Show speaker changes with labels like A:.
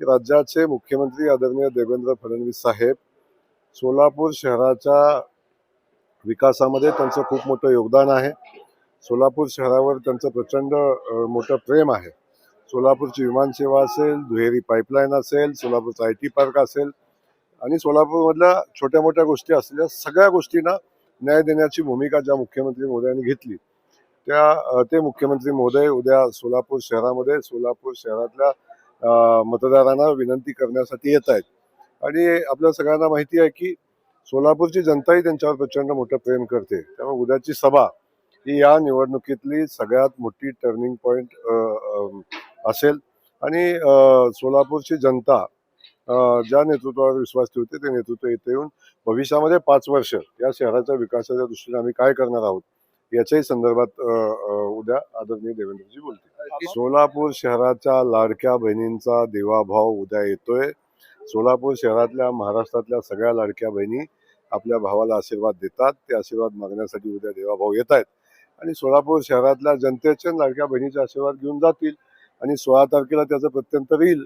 A: की राज्याचे मुख्यमंत्री आदरणीय देवेंद्र फडणवीस साहेब सोलापूर शहराच्या विकासामध्ये त्यांचं खूप मोठं योगदान आहे. सोलापूर शहरावर त्यांचं प्रचंड मोठं प्रेम आहे. सोलापूरची विमानसेवा असेल दुहेरी पाईपलाईन असेल सोलापूरचा आय टी पार्क असेल आणि सोलापूरमधल्या छोट्या मोठ्या गोष्टी असलेल्या सगळ्या गोष्टींना न्याय देण्याची भूमिका ज्या मुख्यमंत्री मोदयांनी घेतली त्या ते मुख्यमंत्री महोदय उद्या सोलापूर शहरामध्ये सोलापूर शहरातल्या मतदारांना विनंती करण्यासाठी येत आहेत. आणि आपल्या सगळ्यांना माहिती आहे की सोलापूरची जनताही त्यांच्यावर प्रचंड मोठं प्रेम करते. त्यामुळे उद्याची सभा ही या निवडणुकीतली सगळ्यात मोठी टर्निंग पॉईंट असेल. आणि सोलापूरची जनता ज्या नेतृत्वावर विश्वास ठेवते ते नेतृत्व येथे येऊन भविष्यामध्ये पाच वर्ष या शहराच्या विकासाच्या दृष्टीने आम्ही काय करणार आहोत? याच्याही संदर्भात उद्या आदरणीय देवेंद्रजी बोलतील. सोलापूर शहराच्या लाडक्या बहिणींचा देवाभाव उद्या येतोय. सोलापूर शहरातल्या महाराष्ट्रातल्या सगळ्या लाडक्या बहिणी आपल्या भावाला आशीर्वाद देतात. ते आशीर्वाद मागण्यासाठी उद्या देवाभाव येत आहेत आणि सोलापूर शहरातल्या जनतेचे लाडक्या बहिणीचे आशीर्वाद घेऊन जातील. आणि सोळा तारखेला त्याचं प्रत्यंतर येईल.